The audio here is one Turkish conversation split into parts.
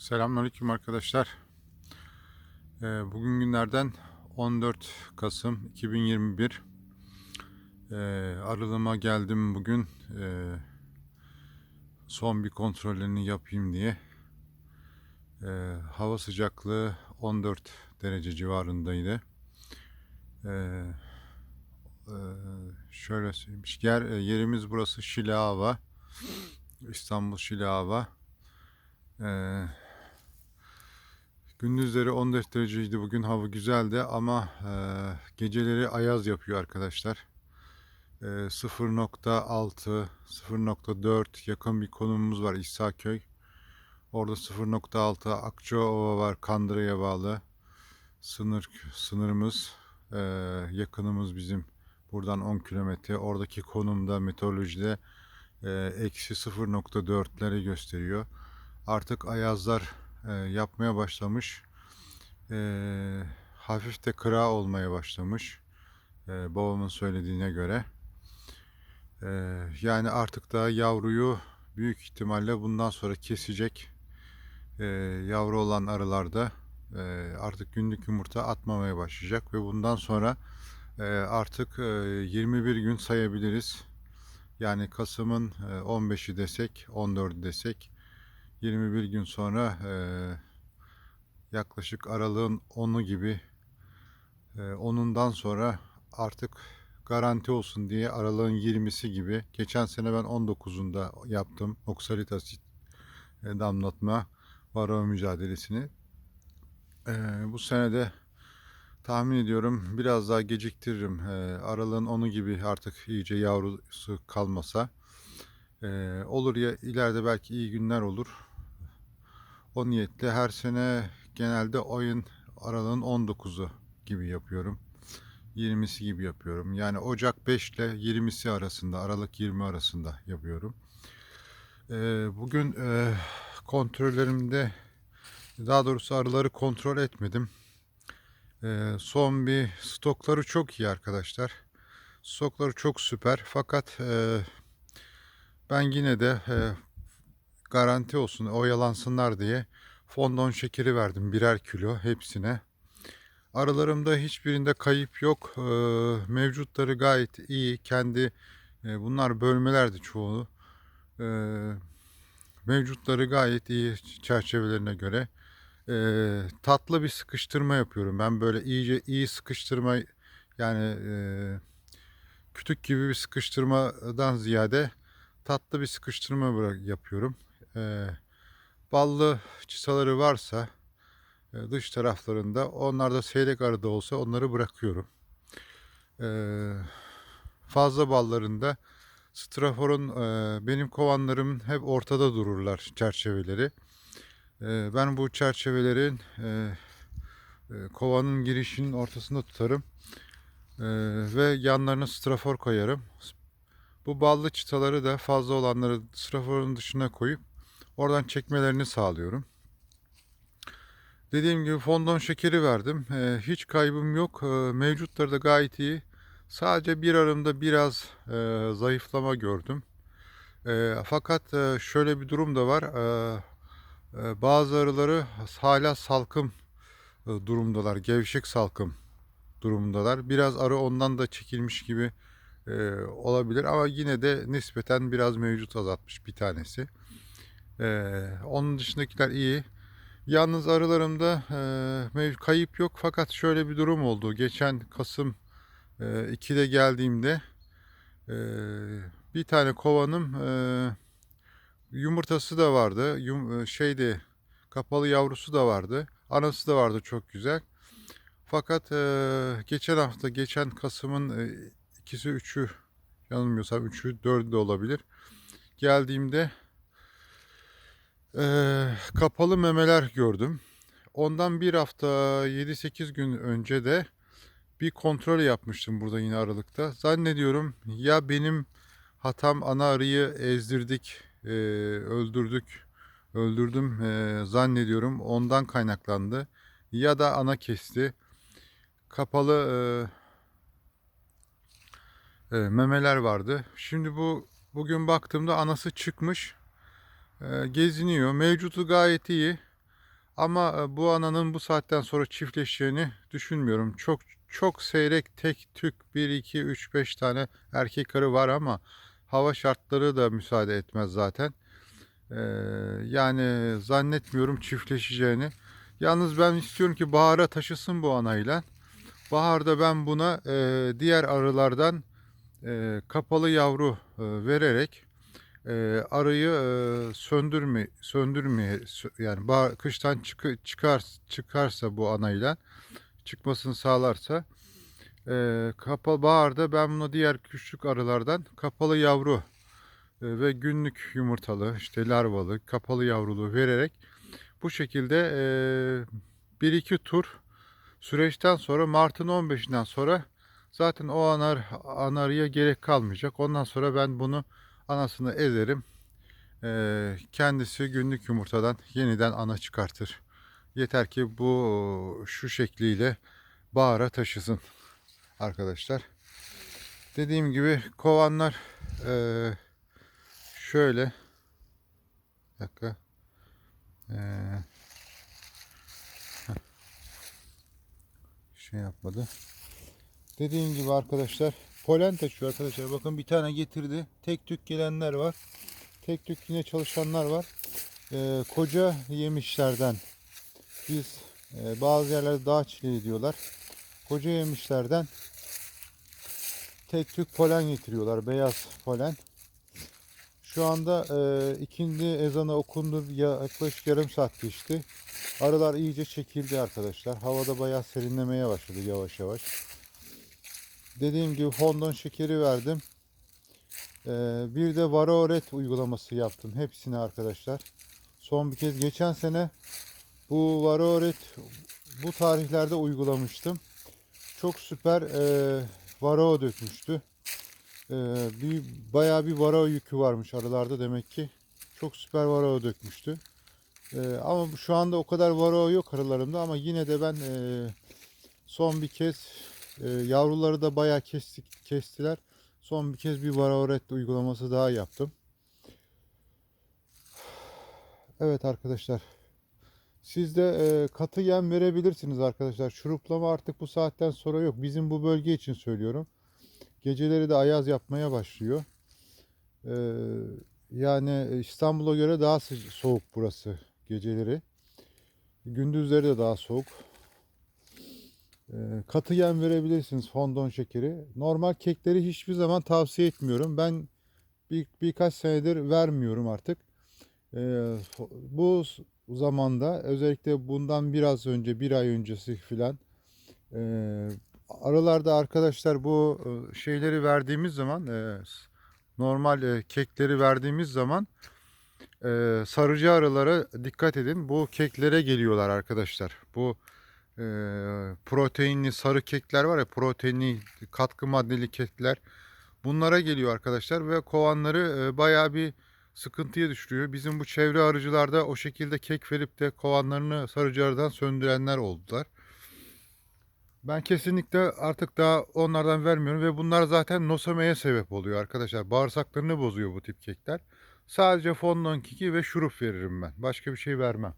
Selamünaleyküm arkadaşlar. Ee, Bugün günlerden 14 Kasım 2021. Ee, Aralığıma geldim bugün. Ee, Son bir kontrollerini yapayım diye. Hava sıcaklığı 14 derece civarındaydı. E, Şöyle söyleyeyim. Yer, yerimiz burası Şileava. İstanbul Şileava. Ee, Gündüzleri 14 dereceydi bugün hava güzeldi ama e, geceleri ayaz yapıyor arkadaşlar. E, 0.6, 0.4 yakın bir konumumuz var İhsaköy. Orada 0.6 Akçaova var Kandıra'ya bağlı. Sınır sınırımız e, yakınımız bizim buradan 10 kilometre. Oradaki konumda meteorolojide eksi 0.4'leri gösteriyor. Artık ayazlar e, yapmaya başlamış. E, hafif de kıra olmaya başlamış. E, babamın söylediğine göre. Yani artık da yavruyu büyük ihtimalle bundan sonra kesecek. Yavru olan arılarda e, artık günlük yumurta atmamaya başlayacak ve bundan sonra artık e, 21 gün sayabiliriz. Yani Kasım'ın e, 15'i desek, 14'ü desek 21 gün sonra e, yaklaşık aralığın 10'u gibi e, 10'undan sonra artık garanti olsun diye aralığın 20'si gibi. Geçen sene ben 19'unda yaptım oksalit asit damlatma varroa mücadelesini. E, bu sene de tahmin ediyorum biraz daha geciktiririm. E, aralığın 10'u gibi artık iyice yavrusu kalmasa. E, olur ya ileride belki iyi günler olur. O niyetle her sene genelde oyun aralığın 19'u gibi yapıyorum. 20'si gibi yapıyorum. Yani Ocak 5 ile 20'si arasında, Aralık 20 arasında yapıyorum. Ee, bugün e, kontrollerimde, daha doğrusu arıları kontrol etmedim. Ee, son bir stokları çok iyi arkadaşlar. Stokları çok süper. Fakat e, ben yine de e, garanti olsun oyalansınlar diye fondon şekeri verdim birer kilo hepsine. Aralarımda hiçbirinde kayıp yok. Ee, mevcutları gayet iyi. Kendi e, bunlar bölmelerdi çoğu. Ee, mevcutları gayet iyi çerçevelerine göre. Ee, tatlı bir sıkıştırma yapıyorum. Ben böyle iyice iyi sıkıştırma yani e, kütük gibi bir sıkıştırmadan ziyade tatlı bir sıkıştırma yapıyorum. Ee, ballı çıtaları varsa e, dış taraflarında onlar da seyrek arıda olsa onları bırakıyorum. Ee, fazla ballarında straforun e, benim kovanlarım hep ortada dururlar çerçeveleri. Ee, ben bu çerçevelerin e, e, kovanın girişinin ortasında tutarım. Ee, ve yanlarına strafor koyarım. Bu ballı çıtaları da fazla olanları straforun dışına koyup oradan çekmelerini sağlıyorum. Dediğim gibi fondon şekeri verdim. Ee, hiç kaybım yok. Ee, mevcutları da gayet iyi. Sadece bir arımda biraz e, zayıflama gördüm. E, fakat e, şöyle bir durum da var. E, e, bazı arıları hala salkım e, durumdalar. Gevşek salkım durumundalar. Biraz arı ondan da çekilmiş gibi e, olabilir ama yine de nispeten biraz mevcut azaltmış bir tanesi. E, onun dışındakiler iyi. Yalnız arılarımda e, kayıp yok fakat şöyle bir durum oldu. Geçen Kasım e, 2'de geldiğimde e, bir tane kovanım e, yumurtası da vardı. Yum, e, şeydi kapalı yavrusu da vardı. Anası da vardı çok güzel. Fakat e, geçen hafta geçen Kasım'ın e, ikisi üçü yanılmıyorsam üçü dördü de olabilir. Geldiğimde e, kapalı memeler gördüm. Ondan bir hafta 7-8 gün önce de bir kontrol yapmıştım burada yine Aralık'ta. Zannediyorum ya benim hatam ana arıyı ezdirdik, e, öldürdük, öldürdüm e, zannediyorum ondan kaynaklandı. Ya da ana kesti. Kapalı e, e, memeler vardı. Şimdi bu bugün baktığımda anası çıkmış. E, geziniyor. Mevcutu gayet iyi. Ama e, bu ananın bu saatten sonra çiftleşeceğini düşünmüyorum. Çok çok seyrek tek tük 1 2 3 5 tane erkek arı var ama hava şartları da müsaade etmez zaten. Ee, yani zannetmiyorum çiftleşeceğini. Yalnız ben istiyorum ki bahara taşısın bu anayla. Baharda ben buna e, diğer arılardan e, kapalı yavru vererek e, arıyı e, söndürme söndürmeye sö- yani bahar, kıştan çıkı, çıkar çıkarsa bu anayla çıkmasını sağlarsa e, kapalı baharda ben bunu diğer küçük arılardan kapalı yavru e, ve günlük yumurtalı işte larvalı kapalı yavrulu vererek bu şekilde e, bir iki tur süreçten sonra Mart'ın 15'inden sonra zaten o anar anarıya gerek kalmayacak. Ondan sonra ben bunu anasını ezerim. E, kendisi günlük yumurtadan yeniden ana çıkartır. Yeter ki bu şu şekliyle bahara taşısın arkadaşlar. Dediğim gibi kovanlar eee Şöyle. Bir dakika. Ee, heh. şey yapmadı. Dediğim gibi arkadaşlar polen taşıyor arkadaşlar. Bakın bir tane getirdi. Tek tük gelenler var. Tek tük yine çalışanlar var. Ee, koca yemişlerden biz e, bazı yerlerde dağ çileği diyorlar. Koca yemişlerden tek tük polen getiriyorlar. Beyaz polen. Şu anda e, ikindi ezanı okundu. Ya, yaklaşık yarım saat geçti. Arılar iyice çekildi arkadaşlar. Havada bayağı serinlemeye başladı yavaş yavaş. Dediğim gibi fondon şekeri verdim. E, bir de varoret uygulaması yaptım. Hepsine arkadaşlar. Son bir kez geçen sene bu varoret bu tarihlerde uygulamıştım. Çok süper e, varo dökmüştü. Ee, bir bayağı bir varao yükü varmış arılarda demek ki. Çok süper varao dökmüştü. Ee, ama şu anda o kadar varao yok arılarımda ama yine de ben e, son bir kez e, yavruları da bayağı kestik, kestiler. Son bir kez bir varao red uygulaması daha yaptım. Evet arkadaşlar. Siz de e, katı yem verebilirsiniz arkadaşlar. Şuruplama artık bu saatten sonra yok. Bizim bu bölge için söylüyorum. Geceleri de ayaz yapmaya başlıyor. Ee, yani İstanbul'a göre daha soğuk burası geceleri. Gündüzleri de daha soğuk. Ee, katı yem verebilirsiniz fondon şekeri. Normal kekleri hiçbir zaman tavsiye etmiyorum. Ben bir, birkaç senedir vermiyorum artık. Ee, bu zamanda özellikle bundan biraz önce bir ay öncesi filan e, aralarda arkadaşlar bu e, şeyleri verdiğimiz zaman e, normal e, kekleri verdiğimiz zaman e, sarıcı arılara dikkat edin. Bu keklere geliyorlar arkadaşlar. Bu e, proteinli sarı kekler var ya proteinli katkı maddeli kekler. Bunlara geliyor arkadaşlar ve kovanları e, bayağı bir sıkıntıya düşürüyor. Bizim bu çevre arıcılarda o şekilde kek verip de kovanlarını sarıcı arıdan söndürenler oldular. Ben kesinlikle artık daha onlardan vermiyorum ve bunlar zaten nosameye sebep oluyor arkadaşlar. Bağırsaklarını bozuyor bu tip kekler. Sadece fondant keki ve şurup veririm ben. Başka bir şey vermem.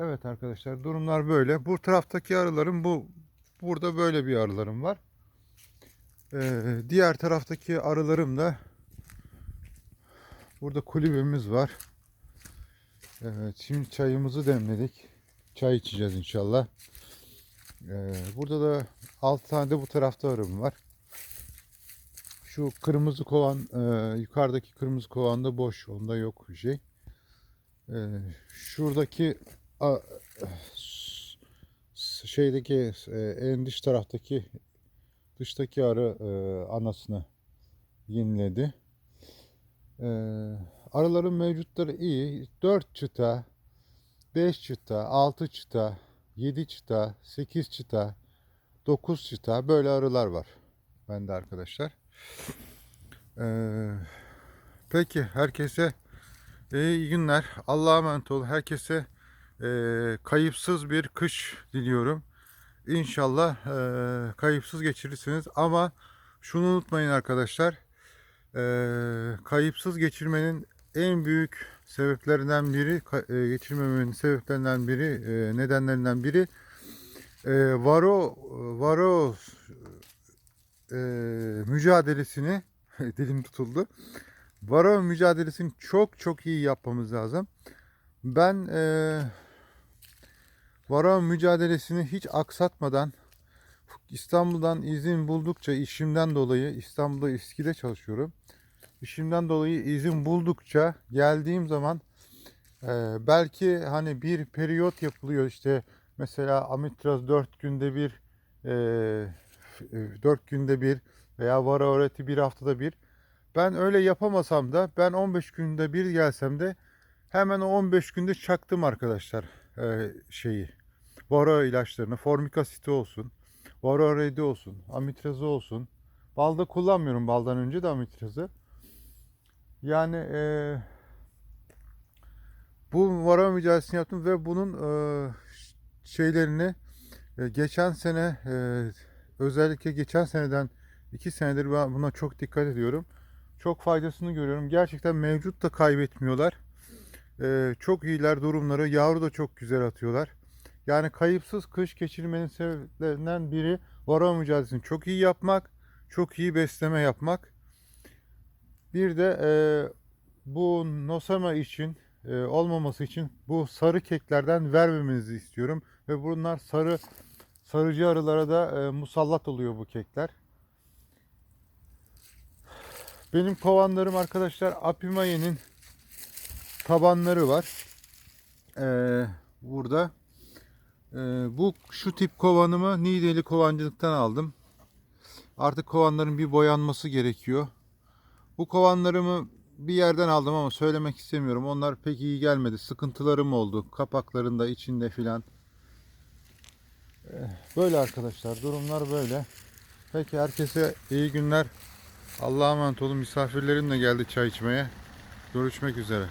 Evet arkadaşlar durumlar böyle. Bu taraftaki arılarım bu burada böyle bir arılarım var. Ee, diğer taraftaki arılarım da burada kulübemiz var. Evet şimdi çayımızı demledik çay içeceğiz inşallah. Ee, burada da 6 tane de bu tarafta arım var. Şu kırmızı kovan, e, yukarıdaki kırmızı kovan da boş. Onda yok bir şey. Ee, şuradaki şeydeki e, en dış taraftaki dıştaki arı e, anasını yeniledi. E, arıların mevcutları iyi. 4 çıta 5 çıta, 6 çıta, 7 çıta, 8 çıta, 9 çıta böyle arılar var. Bende arkadaşlar. Ee, peki herkese iyi günler. Allah'a emanet ol. Herkese e, kayıpsız bir kış diliyorum. İnşallah e, kayıpsız geçirirsiniz. Ama şunu unutmayın arkadaşlar. E, kayıpsız geçirmenin en büyük sebeplerinden biri e, geçirmemenin sebeplerinden biri e, nedenlerinden biri e, varo varo e, mücadelesini dilim tutuldu. Varo mücadelesini çok çok iyi yapmamız lazım. Ben e, varo mücadelesini hiç aksatmadan İstanbul'dan izin buldukça işimden dolayı İstanbul'da İSKİ'de çalışıyorum. İşimden dolayı izin buldukça geldiğim zaman e, belki hani bir periyot yapılıyor işte mesela Amitraz 4 günde bir e, 4 günde bir veya vara öğreti bir haftada bir. Ben öyle yapamasam da ben 15 günde bir gelsem de hemen o 15 günde çaktım arkadaşlar e, şeyi. Vara ilaçlarını, formik asiti olsun, vara redi olsun, amitrazı olsun. Balda kullanmıyorum baldan önce de amitrazı. Yani e, bu vara mücadelesini yaptım ve bunun e, şeylerini e, geçen sene e, özellikle geçen seneden iki senedir ben buna çok dikkat ediyorum. Çok faydasını görüyorum. Gerçekten mevcut da kaybetmiyorlar. E, çok iyiler durumları. Yavru da çok güzel atıyorlar. Yani kayıpsız kış geçirmenin sebeplerinden biri vara mücadelesini çok iyi yapmak, çok iyi besleme yapmak. Bir de e, bu nosema için e, olmaması için bu sarı keklerden vermemenizi istiyorum. Ve bunlar sarı sarıcı arılara da e, musallat oluyor bu kekler. Benim kovanlarım arkadaşlar Apimaye'nin tabanları var. Ee, burada. Ee, bu şu tip kovanımı Niğdeli kovancılıktan aldım. Artık kovanların bir boyanması gerekiyor. Bu kovanlarımı bir yerden aldım ama söylemek istemiyorum. Onlar pek iyi gelmedi. Sıkıntılarım oldu. Kapaklarında, içinde filan. Ee, Böyle arkadaşlar. Durumlar böyle. Peki herkese iyi günler. Allah'a emanet olun. Misafirlerim de geldi çay içmeye. Görüşmek üzere.